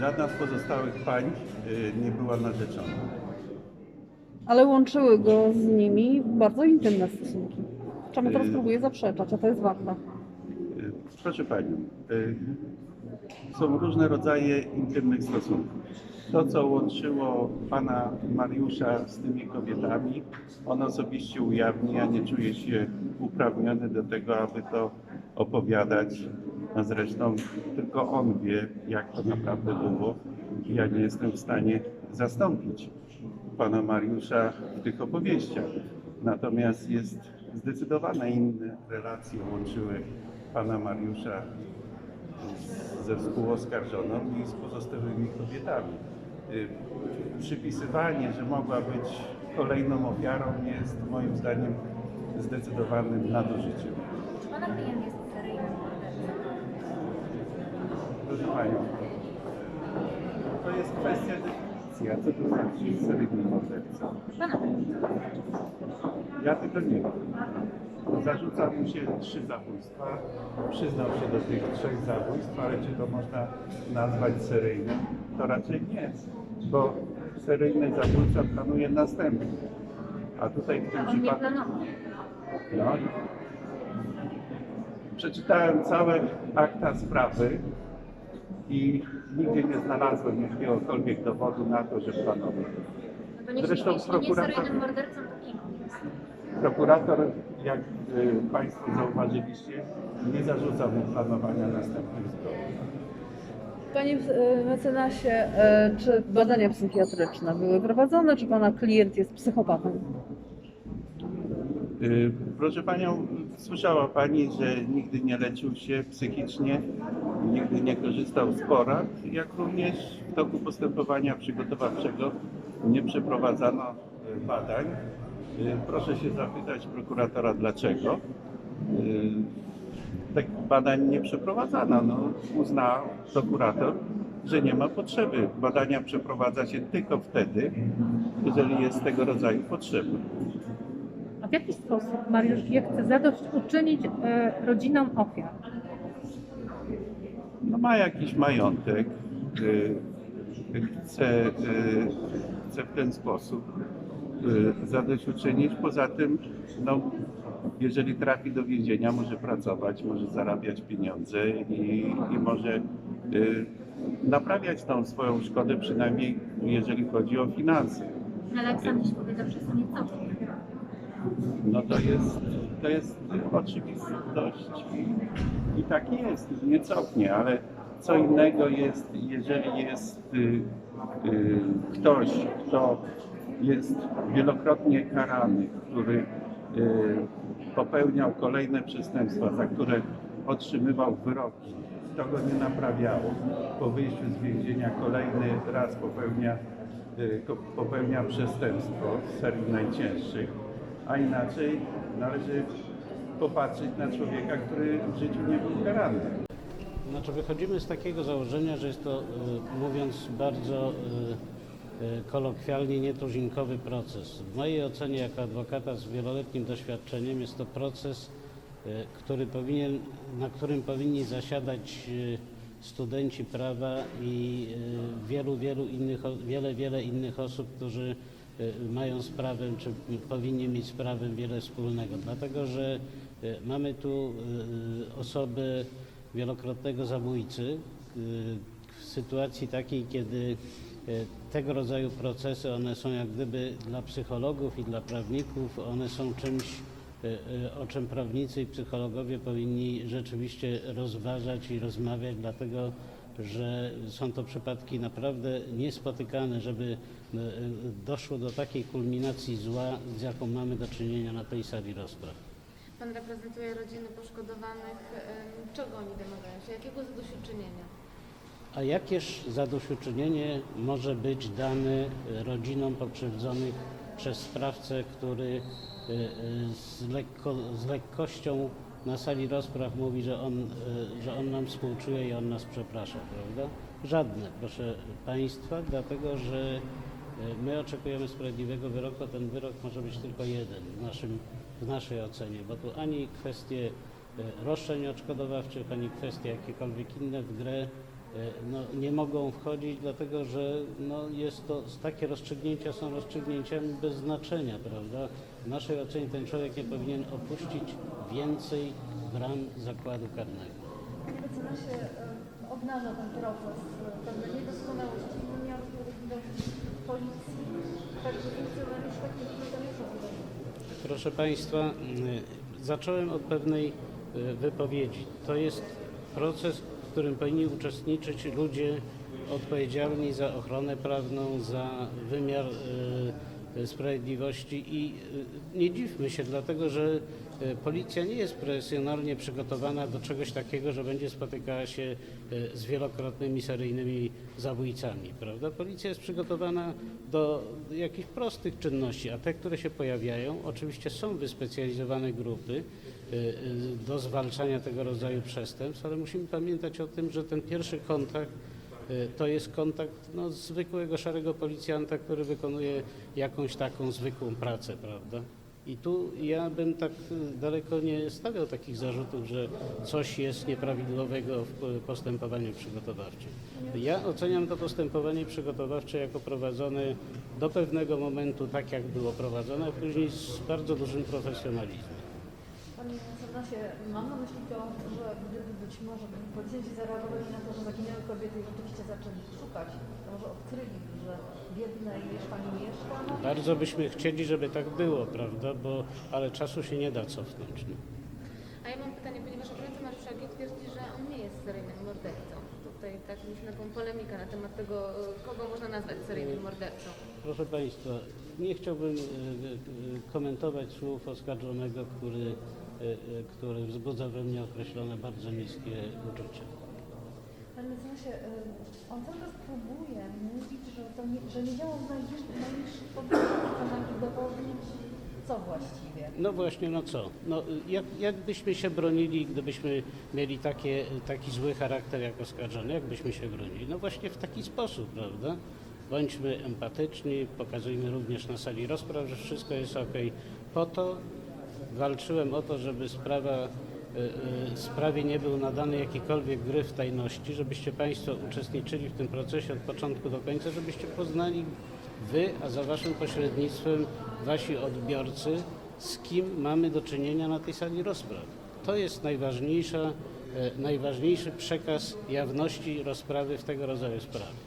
Żadna z pozostałych pań y, nie była narzeczona. Ale łączyły go z nimi bardzo intymne stosunki. Czemu teraz Y- próbuje zaprzeczać, a to jest ważne. Y, Proszę Panią, są różne rodzaje intymnych stosunków. To, co łączyło Pana Mariusza z tymi kobietami, on osobiście ujawni. Ja nie czuję się uprawniony do tego, aby to opowiadać. A zresztą tylko on wie, jak to naprawdę było. Ja nie jestem w stanie zastąpić Pana Mariusza w tych opowieściach. Natomiast jest zdecydowane inne relacje łączyły Pana Mariusza ze współoskarżoną i z pozostałymi kobietami. Y, Przypisywanie, że mogła być kolejną ofiarą jest moim zdaniem zdecydowanym nadużyciem. Czy pana klient jest seryjnym mordercą? Panią, to jest kwestia definicji. A co to znaczy seryjny morderca? Ja tego nie wiem. Zarzuca mu się trzy zabójstwa. Przyznał się do tych trzech zabójstw, ale czy to można nazwać seryjnym? To raczej nie, bo seryjny zabójca planuje następny. A tutaj w tym przypadku. No, przeczytałem całe akta sprawy i nigdzie nie znalazłem jakiegokolwiek dowodu na to, że planował. No to Zresztą jeśli nie prokurator- seryjnym mordercą, to kim? Prokurator, jak y, Państwo zauważyliście, nie zarzuca mu planowania następnych zbrodni. Panie e, mecenasie, e, czy badania psychiatryczne były prowadzone, czy pana klient jest psychopatą? Y, Proszę Panią, słyszała Pani, że nigdy nie leczył się psychicznie, nigdy nie korzystał z porad, jak również w toku postępowania przygotowawczego nie przeprowadzano y, badań. Y, Proszę się zapytać prokuratora dlaczego. Y, Tak badań nie przeprowadzano. No, uznał prokurator, że nie ma potrzeby. Badania przeprowadza się tylko wtedy, jeżeli jest tego rodzaju potrzeba. A w jaki sposób Mariusz G. chce zadośćuczynić e, rodzinom ofiar? no ma jakiś majątek, y, chce, y, chce w ten sposób y, zadośćuczynić. Poza tym, no, jeżeli trafi do więzienia, może pracować, może zarabiać pieniądze i, i może y, naprawiać tą swoją szkodę, przynajmniej jeżeli chodzi o finanse. Ale jak sam dziś powiedział, że są niecofnie. No to jest, to jest oczywistość i, i tak jest, nie cofnie, ale co innego jest, jeżeli jest y, y, ktoś, kto jest wielokrotnie karany, który y, popełniał kolejne przestępstwa, za które otrzymywał wyroki, to go nie naprawiało. Po wyjściu z więzienia kolejny raz popełnia, y, popełnia przestępstwo z serii najcięższych, a inaczej należy popatrzeć na człowieka, który w życiu nie był karany. Znaczy wychodzimy z takiego założenia, że jest to, y, mówiąc bardzo y, y, kolokwialnie, nietuzinkowy proces. W mojej ocenie jako adwokata z wieloletnim doświadczeniem jest to proces, który powinien, na którym powinni zasiadać studenci prawa i wielu, wielu innych, wiele, wiele innych osób, którzy mają z prawem, czy powinni mieć z prawem wiele wspólnego. Dlatego, że y, mamy tu y, osoby wielokrotnego zabójcy y, w sytuacji takiej, kiedy y, tego rodzaju procesy, one są jak gdyby dla psychologów i dla prawników, one są czymś, y, y, o czym prawnicy i psychologowie powinni rzeczywiście rozważać i rozmawiać, dlatego że są to przypadki naprawdę niespotykane, żeby y, doszło do takiej kulminacji zła, z jaką mamy do czynienia na tej sali rozpraw. Pan reprezentuje rodziny poszkodowanych. Czego oni domagają się? Jakiego zadośćuczynienia? A jakież zadośćuczynienie może być dane rodzinom pokrzywdzonych przez sprawcę, który y, y, z, lekko, z lekkością na sali rozpraw mówi, że on, y, że on nam współczuje i on nas przeprasza, prawda? Żadne, proszę Państwa, dlatego że y, my oczekujemy sprawiedliwego wyroku, a ten wyrok może być tylko jeden w, naszym, w naszej ocenie, bo tu ani kwestie y, roszczeń odszkodowawczych, ani kwestie jakiekolwiek inne w grę no, nie mogą wchodzić, dlatego że no, jest to, takie rozstrzygnięcia są rozstrzygnięciami bez znaczenia, prawda? W naszej ocenie ten człowiek nie powinien opuścić więcej bram zakładu karnego. Panie mecenasie, e, obnaża ten proces e, pewne niedoskonałości i wymiarów sprawiedliwości w policji, także funkcjonariusz takich. Proszę Państwa, zacząłem od pewnej y, wypowiedzi. To jest proces, którym powinni uczestniczyć ludzie odpowiedzialni za ochronę prawną, za wymiar y, sprawiedliwości i y, nie dziwmy się, dlatego że y, policja nie jest profesjonalnie przygotowana do czegoś takiego, że będzie spotykała się y, z wielokrotnymi seryjnymi zabójcami, prawda? Policja jest przygotowana do jakichś prostych czynności, a te, które się pojawiają, oczywiście są wyspecjalizowane grupy do zwalczania tego rodzaju przestępstw, ale musimy pamiętać o tym, że ten pierwszy kontakt to jest kontakt no, zwykłego szarego policjanta, który wykonuje jakąś taką zwykłą pracę, prawda? I tu ja bym tak y, daleko nie stawiał takich zarzutów, że coś jest nieprawidłowego w postępowaniu przygotowawczym. Ja oceniam to postępowanie przygotowawcze jako prowadzone do pewnego momentu tak, jak było prowadzone, a później z bardzo dużym profesjonalizmem. Mam na myśli to, że gdyby być może policjanci zareagowali na to, że zaginęły kobiety i rzeczywiście zaczęli szukać, to może odkryli, że biedne jest pani mieszka, no Bardzo byśmy chcieli, żeby tak było, prawda, bo, ale czasu się nie da cofnąć. No. A ja mam pytanie, ponieważ obrońca Mariusza G. twierdzi, że on nie jest seryjnym mordercą. Tutaj tak mieliśmy taką polemikę na temat tego, y, kogo można nazwać seryjnym mordercą. Proszę Państwa, nie chciałbym e, e, komentować słów oskarżonego, który, e, e, który wzbudza we mnie określone bardzo niskie uczucia. Panie mecenasie, y, on cały czas próbuje mówić, że, to nie, że nie działał w najbliższych podmiotach, nam udowodnić, co właściwie. No właśnie, no co? No, jak, jakbyśmy się bronili, gdybyśmy mieli takie, taki zły charakter jak oskarżony, jakbyśmy się bronili? No właśnie w taki sposób, prawda? Bądźmy empatyczni, pokazujmy również na sali rozpraw, że wszystko jest ok. Po to walczyłem o to, żeby sprawa, y, y, sprawie nie był nadany jakikolwiek gry w tajności, żebyście Państwo uczestniczyli w tym procesie od początku do końca, żebyście poznali Wy, a za Waszym pośrednictwem Wasi odbiorcy, z kim mamy do czynienia na tej sali rozpraw. To jest najważniejsza, e, najważniejszy przekaz jawności rozprawy w tego rodzaju sprawie.